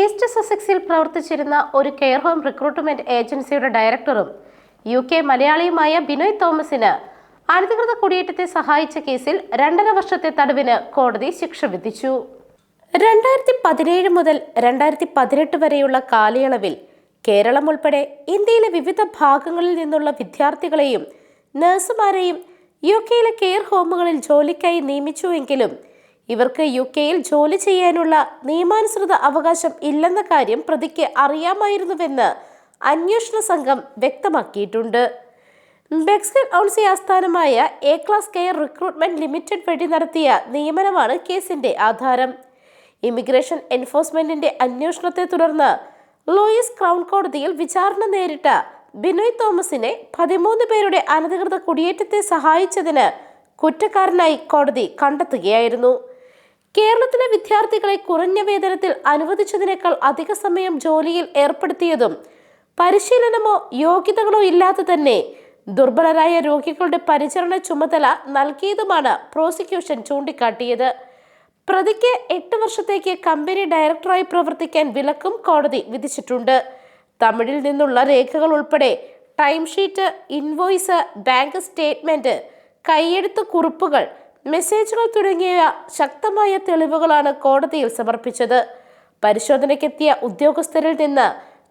East സസെക്സിൽ പ്രവർത്തിച്ചിരുന്ന ഒരു care home recruitment ഏജൻസിയുടെ ഡയറക്ടറും യു കെ മലയാളിയുമായ ബിനോയ് തോമസിന് അനധികൃത കുടിയേറ്റത്തെ സഹായിച്ച കേസിൽ രണ്ടര വർഷത്തെ തടവിന് കോടതി ശിക്ഷ വിധിച്ചു. രണ്ടായിരത്തി പതിനേഴ് മുതൽ രണ്ടായിരത്തി പതിനെട്ട് വരെയുള്ള കാലയളവിൽ കേരളം ഉൾപ്പെടെ ഇന്ത്യയിലെ വിവിധ ഭാഗങ്ങളിൽ നിന്നുള്ള വിദ്യാർത്ഥികളെയും നഴ്സുമാരെയും യു കെയിലെ കെയർ ഹോമുകളിൽ ജോലിക്കായി നിയമിച്ചുവെങ്കിലും ഇവർക്ക് യു കെയിൽ ജോലി ചെയ്യാനുള്ള നിയമാനുസൃത അവകാശം ഇല്ലെന്ന കാര്യം പ്രതിക്ക് അറിയാമായിരുന്നുവെന്ന് അന്വേഷണ സംഘം വ്യക്തമാക്കിയിട്ടുണ്ട്. ബെക്സ്കൽ ഔൺസി ആസ്ഥാനമായ A class care recruitment limited വഴി നടത്തിയ നിയമനമാണ് കേസിന്റെ ആധാരം. ഇമിഗ്രേഷൻ എൻഫോഴ്സ്മെന്റിന്റെ അന്വേഷണത്തെ തുടർന്ന് ലോയിസ് ക്രൗൺ കോടതിയിൽ വിചാരണ നേരിട്ട ബിനോയ് തോമസിനെ പതിമൂന്ന് പേരുടെ അനധികൃത കുടിയേറ്റത്തെ സഹായിച്ചതിന് കുറ്റക്കാരനായി കോടതി കണ്ടെത്തുകയായിരുന്നു. കേരളത്തിലെ വിദ്യാർത്ഥികളെ കുറഞ്ഞ വേതനത്തിൽ അനുവദിച്ചതിനേക്കാൾ അധിക സമയം ജോലിയിൽ ഏർപ്പെടുത്തിയതും പരിശീലനമോ യോഗ്യതകളോ ഇല്ലാതെ തന്നെ ദുർബലരായ രോഗികളുടെ പരിചരണ ചുമതല നൽകിയതുമാണ് പ്രോസിക്യൂഷൻ ചൂണ്ടിക്കാട്ടിയത്. പ്രതിക്ക് എട്ട് വർഷത്തേക്ക് കമ്പനി ഡയറക്ടറായി പ്രവർത്തിക്കാൻ വിലക്കും കോടതി വിധിച്ചിട്ടുണ്ട്. തമിഴിൽ നിന്നുള്ള രേഖകൾ ഉൾപ്പെടെ ടൈംഷീറ്റ് ഇൻവോയ്സ് ബാങ്ക് സ്റ്റേറ്റ്മെന്റ് കൈയെഴുത്ത് കുറിപ്പുകൾ മെസ്സേജുകൾ തുടങ്ങിയ ശക്തമായ തെളിവുകളാണ് കോടതിയിൽ സമർപ്പിച്ചത്. പരിശോധനയ്ക്കെത്തിയ ഉദ്യോഗസ്ഥരിൽ നിന്ന്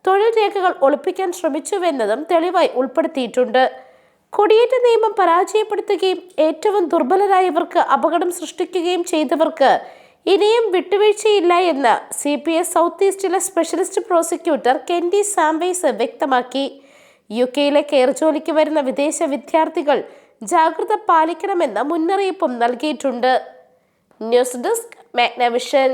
തൊഴിൽ രേഖകൾ ഒളിപ്പിക്കാൻ ശ്രമിച്ചുവെന്നതും തെളിവായി ഉൾപ്പെടുത്തിയിട്ടുണ്ട്. കുടിയേറ്റ നിയമം പരാജയപ്പെടുത്തുകയും ഏറ്റവും ദുർബലരായവർക്ക് അപകടം സൃഷ്ടിക്കുകയും ചെയ്തവർക്ക് ഇനിയും വിട്ടുവീഴ്ചയില്ല എന്ന് സി പി എസ് സൗത്ത് ഈസ്റ്റിലെ സ്പെഷ്യലിസ്റ്റ് പ്രോസിക്യൂട്ടർ കെൻഡി സാംവേസ് വ്യക്തമാക്കി. യു കെയിലെ കെയർ ജോലിക്ക് വരുന്ന വിദേശ വിദ്യാർത്ഥികൾ ജാഗ്രത പാലിക്കണമെന്ന മുന്നറിയിപ്പും നൽകിയിട്ടുണ്ട്. News desk Magnavision.